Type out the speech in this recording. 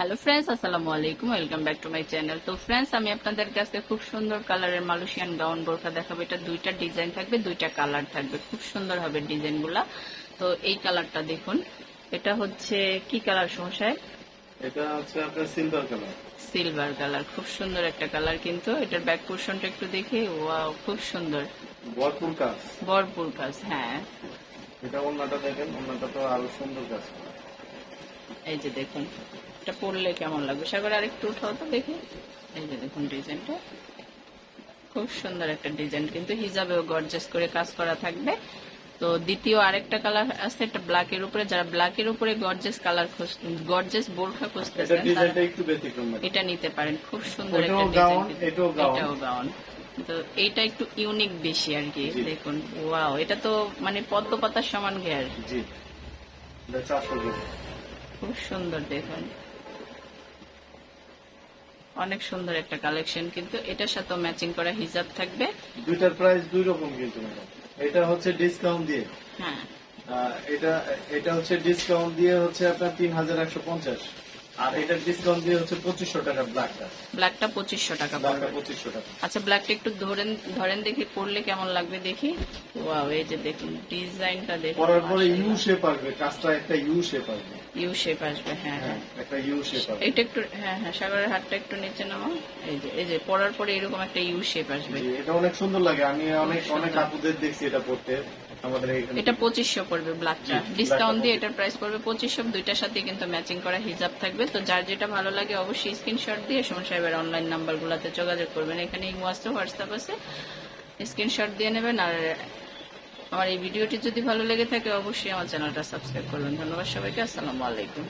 Hello friends আসসালামু আলাইকুম welcome back to my channel তো ফ্রেন্ডস আমি আপনাদের কাছে খুব সুন্দর কালারের মালয়েশিয়ান গাউন বোরখা দেখাবো। এটা দুইটা ডিজাইন থাকবে দুইটা কালার থাকবে। খুব সুন্দর হবে ডিজাইনগুলা তো এই কালারটা দেখুন। এটা হচ্ছে কি কালার সমস্যায় এটা হচ্ছে আপনার সিলভার কালার সিলভার কালার খুব সুন্দর একটা কালার কিন্তু। এটার ব্যাক পোর্শনটা একটু দেখি। ওয়াও খুব সুন্দর। ভরপুর কাজ। ভরপুর কাজ হ্যাঁ। এটা অন্যটা দেখেন। অন্যটা তো আরও সুন্দর কাজ। এই যে দেখুন। এটা পরলে কেমন লাগবে? সাগর আরেকটু উঠাও তো দেখি। এই যে দেখুন ডিজাইনটা। খুব সুন্দর একটা ডিজাইন কিন্তু হিজাবেও গর্জেস করে কাজ করা থাকবে। তো দ্বিতীয় আরেকটা কালার আছে এটা ব্ল্যাক এর উপরে। যারা ব্ল্যাক এর উপরে গর্জেস কালার গর্জেস বোরখা এটা খুঁজতেছেন ডিজাইনটা একটু। এটা নিতে পারেন। খুব সুন্দর একটা ডিজাইন এটাও গাউন তো এইটা একটু ইউনিক বেশি আর কি দেখুন। ওয়াও এটা তো মানে পদ্ম পাতার সমান ঘের খুব সুন্দর দেখুন। অনেক সুন্দর একটা কালেকশন কিন্তু এটার সাথে ম্যাচিং করা হিজাব থাকবে। দুইটার প্রাইস দুই রকম কিন্তু ম্যাডাম। এটা হচ্ছে ডিসকাউন্ট দিয়ে। হ্যাঁ। এটা এটা হচ্ছে ডিসকাউন্ট দিয়ে হচ্ছে আপনার তিন হাজার একশো পঞ্চাশ। আর এটা ডিসকাউন্ট দিয়ে হচ্ছে পঁচিশশো টাকা ব্ল্যাকটা ব্ল্যাকটা পঁচিশশো টাকা ব্ল্যাকটা পঁচিশশো টাকা। আচ্ছা ব্ল্যাকটা একটু ধরেন ধরেন দেখি পরলে কেমন লাগবে দেখি? ওয়াও এই যে দেখুন ডিজাইনটা দেখুন পরার পরে ইউ শেপ আসবে কাজটা একটা ইউ শেপ আসবে। ইউ শেপ আসবে হ্যাঁ হ্যাঁ। হ্যাঁ একটা ইউ শেপ আসবে। এটা একটু হ্যাঁ হ্যাঁ সাগরের হাতটা একটু নিচে এই যে এই যে পরার পরে এরকম একটা ইউ শেপ আসবে। এটা অনেক সুন্দর লাগে। আমি অনেক অনেক আপুদের দেখছি এটা পড়তে। আমাদের এটা পঁচিশশো পড়বে ব্ল্যাকটা ডিসকাউন্ট দিয়ে এটার প্রাইস পড়বে পঁচিশশো। দুইটার সাথে কিন্তু ম্যাচিং করা হিজাব থাকবে। তো যার যেটা ভালো লাগে অবশ্যই স্ক্রিনশট দিয়ে সুমন সাহেবের অনলাইন নাম্বার গুলাতে যোগাযোগ করবেন। এখানে হোয়াটসঅ্যাপ আছে। স্ক্রিনশট দিয়ে নেবেন আর আমার এই ভিডিওটি যদি ভালো লেগে থাকে, অবশ্যই আমার চ্যানেলটা সাবস্ক্রাইব করবেন। ধন্যবাদ সবাইকে, আসসালামু আলাইকুম।